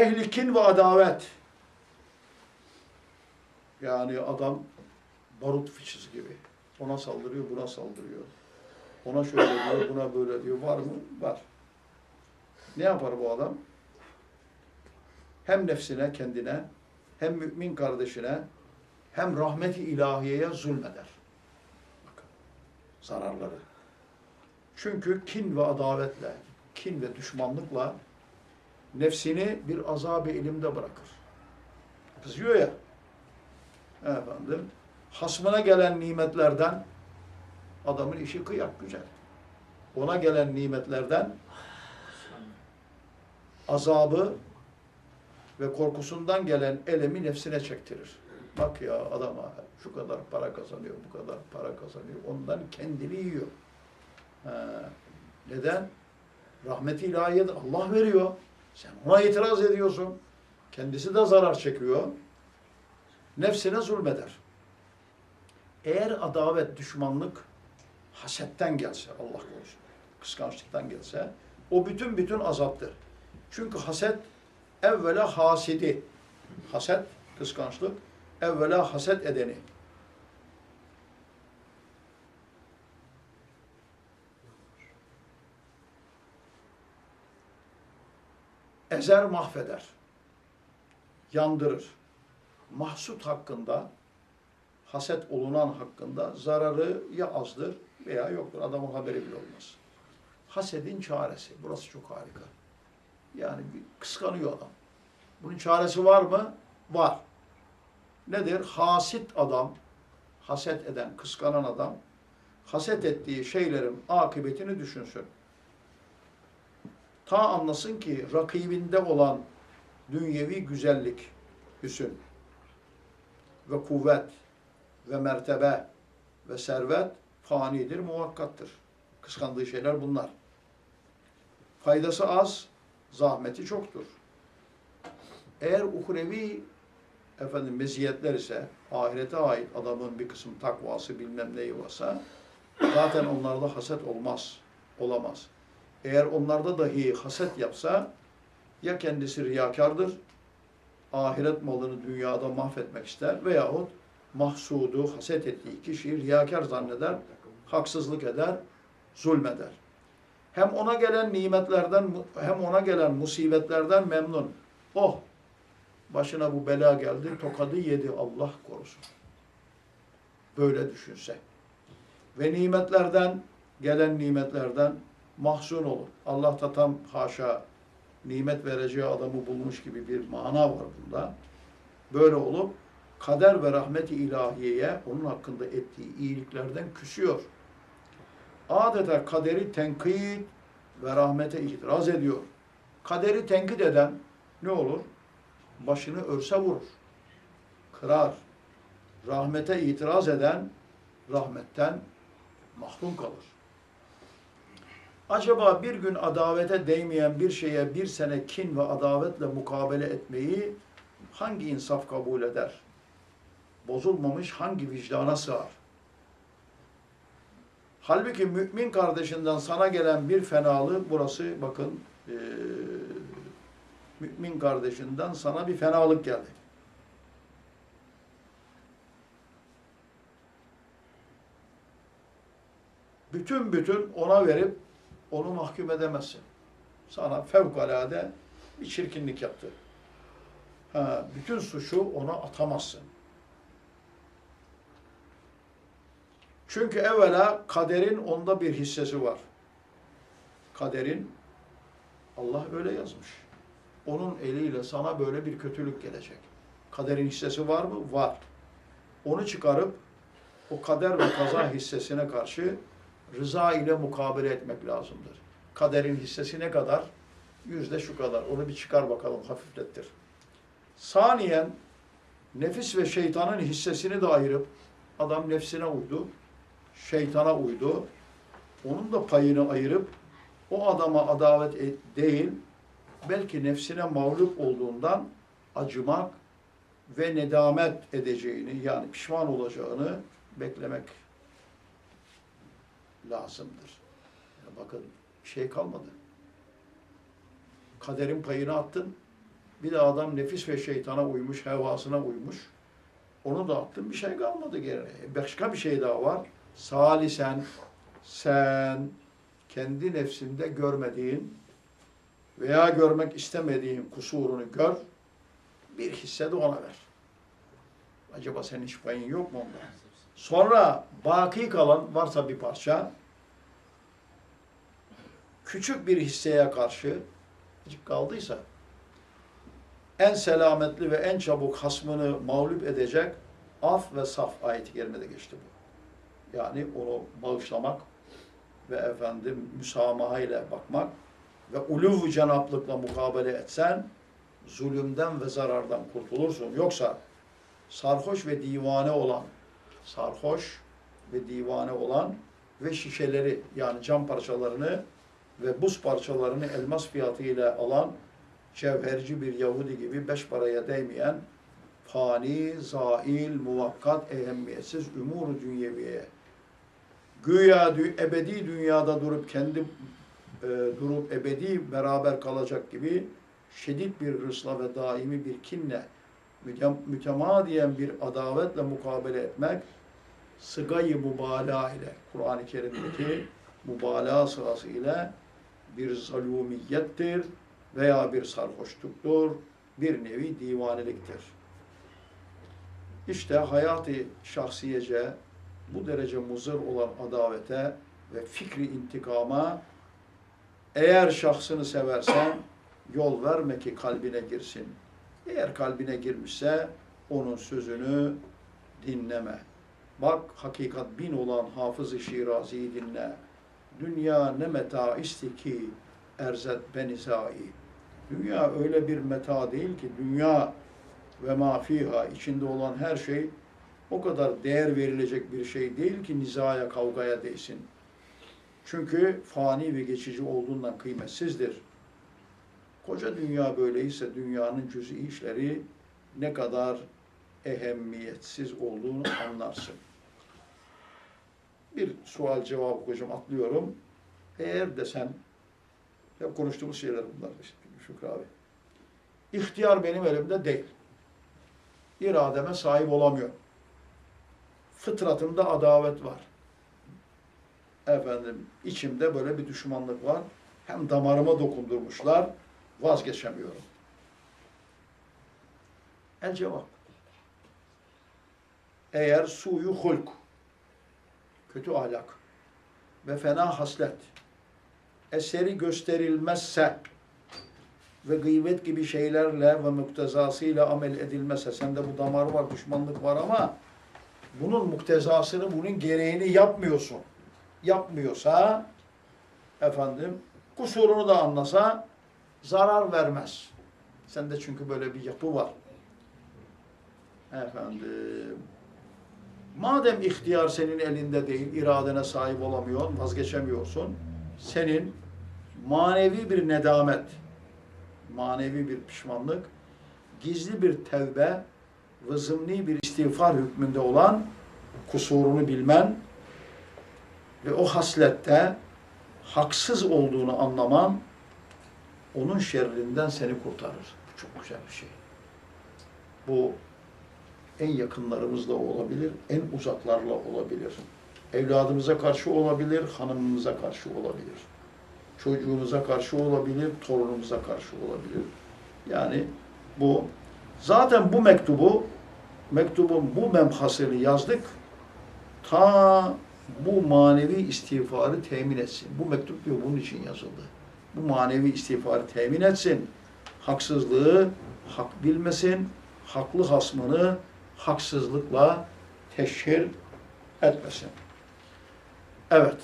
Ehli kin ve adavet. Yani adam barut fıçısı gibi. Ona saldırıyor, buna saldırıyor. Ona şöyle diyor, buna böyle diyor. Var mı? Var. Ne yapar bu adam? Hem nefsine, kendine, hem mümin kardeşine, hem rahmeti ilahiyeye zulmeder. Bakın, zararları. Çünkü kin ve adavetle, kin ve düşmanlıkla nefsini bir azab-ı elimde bırakır. Kızıyor ya. Efendim, hasmına gelen nimetlerden adamın işi kıyak güzel. Ona gelen nimetlerden azabı ve korkusundan gelen elemi nefsine çektirir. Bak ya adama şu kadar para kazanıyor, bu kadar para kazanıyor. Ondan kendini yiyor. Ha, neden? Rahmeti ilahiyedir. Allah veriyor. Sen ona itiraz ediyorsun. Kendisi de zarar çekiyor. Nefsine zulmeder. Eğer adavet, düşmanlık hasetten gelse, Allah korusun, kıskançlıktan gelse, o bütün bütün azaptır. Çünkü haset evvela hasidi, haset, kıskançlık, evvela haset edeni. Ezer mahveder, yandırır. Mahsut hakkında, haset olunan hakkında zararı ya azdır veya yoktur. Adamın haberi bile olmaz. Hasedin çaresi. Burası çok harika. Yani bir kıskanıyor adam. Bunun çaresi var mı? Var. Nedir? Hasit adam, haset eden, kıskanan adam, haset ettiği şeylerin akıbetini düşünsün. Ta anlasın ki rakibinde olan dünyevi güzellik, hüsün ve kuvvet ve mertebe ve servet fanidir, muvakkattır. Kıskandığı şeyler bunlar. Faydası az, zahmeti çoktur. Eğer uhrevi efendim meziyetler ise ahirete ait adamın bir kısım takvası bilmem neyi varsa zaten onlarda haset olmaz, olamaz. Eğer onlarda dahi haset yapsa ya kendisi riyakardır, ahiret malını dünyada mahvetmek ister veyahut mahsudu, haset ettiği kişiyi riyakar zanneder, haksızlık eder, zulmeder. Hem ona gelen nimetlerden, hem ona gelen musibetlerden memnun. Oh, başına bu bela geldi, tokadı yedi Allah korusun. Böyle düşünse. Ve nimetlerden, gelen nimetlerden mahzun olur. Allah da tam haşa nimet vereceği adamı bulmuş gibi bir mana var bunda. Böyle olup kader ve rahmeti ilahiyeye onun hakkında ettiği iyiliklerden küsüyor. Adeta kaderi tenkit ve rahmete itiraz ediyor. Kaderi tenkit eden ne olur? Başını örse vurur. Kırar. Rahmete itiraz eden rahmetten mahrum kalır. Acaba bir gün adavete değmeyen bir şeye bir sene kin ve adavetle mukabele etmeyi hangi insaf kabul eder? Bozulmamış hangi vicdana sığar? Halbuki mümin kardeşinden sana gelen bir fenalığı, burası bakın, e, mümin kardeşinden sana bir fenalık geldi. Bütün bütün ona verip onu mahkum edemezsin. Sana fevkalade bir çirkinlik yaptı. Ha, bütün suçu ona atamazsın. Çünkü evvela kaderin onda bir hissesi var. Kaderin Allah öyle yazmış. Onun eliyle sana böyle bir kötülük gelecek. Kaderin hissesi var mı? Var. Onu çıkarıp o kader ve kaza hissesine karşı rıza ile mukabele etmek lazımdır. Kaderin hissesi ne kadar? Yüzde şu kadar. Onu bir çıkar bakalım, hafiflettir. Saniyen nefis ve şeytanın hissesini de ayırıp adam nefsine uydu, şeytana uydu. Onun da payını ayırıp o adama adavet et- değil, belki nefsine mağlup olduğundan acımak ve nedamet edeceğini yani pişman olacağını beklemek lazımdır. Ya bakın şey kalmadı. Kaderin payını attın, Bir de adam nefis ve şeytana uymuş, hevasına uymuş. Onu da attın bir şey kalmadı geriye. Başka bir şey daha var. Salisen sen kendi nefsinde görmediğin veya görmek istemediğin kusurunu gör. Bir hisse de ona ver. Acaba senin hiç payın yok mu onda? Sonra baki kalan varsa bir parça küçük bir hisseye karşı kaldıysa en selametli ve en çabuk hasmını mağlup edecek af ve saf ayeti kerimede geçti bu. Yani onu bağışlamak ve efendim müsamaha ile bakmak ve uluv cenaplıkla mukabele etsen zulümden ve zarardan kurtulursun. Yoksa sarhoş ve divane olan sarhoş ve divane olan ve şişeleri yani cam parçalarını ve buz parçalarını elmas fiyatıyla alan cevherci bir Yahudi gibi beş paraya değmeyen fani, zail, muvakkat, ehemmiyetsiz umuru dünyeviye. Güya dü- ebedi dünyada durup kendi e, durup ebedi beraber kalacak gibi şiddet bir hırsla ve daimi bir kinle mütem- mütemadiyen bir adavetle mukabele etmek sıgayı mübalağa ile Kur'an-ı Kerim'deki mübalağa sırası ile bir zalumiyettir veya bir sarhoşluktur, bir nevi divaneliktir. İşte hayatı şahsiyece bu derece muzır olan adavete ve fikri intikama eğer şahsını seversen yol verme ki kalbine girsin. Eğer kalbine girmişse onun sözünü dinleme. Bak hakikat bin olan Hafız-ı Şirazi'yi dinle. Dünya ne meta isti ki erzet benizai. Dünya öyle bir meta değil ki dünya ve mafiha içinde olan her şey o kadar değer verilecek bir şey değil ki nizaya kavgaya değsin. Çünkü fani ve geçici olduğundan kıymetsizdir. Koca dünya böyleyse dünyanın cüz'i işleri ne kadar ehemmiyetsiz olduğunu anlarsın. Bir sual cevap hocam atlıyorum. Eğer desen, hep konuştuğumuz şeyler bunlar işte Şükrü abi. İhtiyar benim elimde değil. İrademe sahip olamıyorum. Fıtratımda adavet var. Efendim içimde böyle bir düşmanlık var. Hem damarıma dokundurmuşlar. Vazgeçemiyorum. El cevap. Eğer suyu hulk, kötü ahlak ve fena haslet eseri gösterilmezse ve gıybet gibi şeylerle ve muktezasıyla amel edilmezse sende bu damar var, düşmanlık var ama bunun muktezasını, bunun gereğini yapmıyorsun. Yapmıyorsa efendim kusurunu da anlasa zarar vermez. Sende çünkü böyle bir yapı var. Efendim madem ihtiyar senin elinde değil, iradene sahip olamıyorsun, vazgeçemiyorsun. Senin manevi bir nedamet, manevi bir pişmanlık, gizli bir tevbe ve zımni bir istiğfar hükmünde olan kusurunu bilmen ve o haslette haksız olduğunu anlaman onun şerrinden seni kurtarır. Bu çok güzel bir şey. Bu en yakınlarımızla olabilir, en uzaklarla olabilir. Evladımıza karşı olabilir, hanımımıza karşı olabilir. Çocuğumuza karşı olabilir, torunumuza karşı olabilir. Yani bu zaten bu mektubu mektubun bu memhasını yazdık ta bu manevi istiğfarı temin etsin. Bu mektup diyor bunun için yazıldı. Bu manevi istiğfarı temin etsin. Haksızlığı hak bilmesin, haklı hasmını haksızlıkla teşhir etmesin. Evet.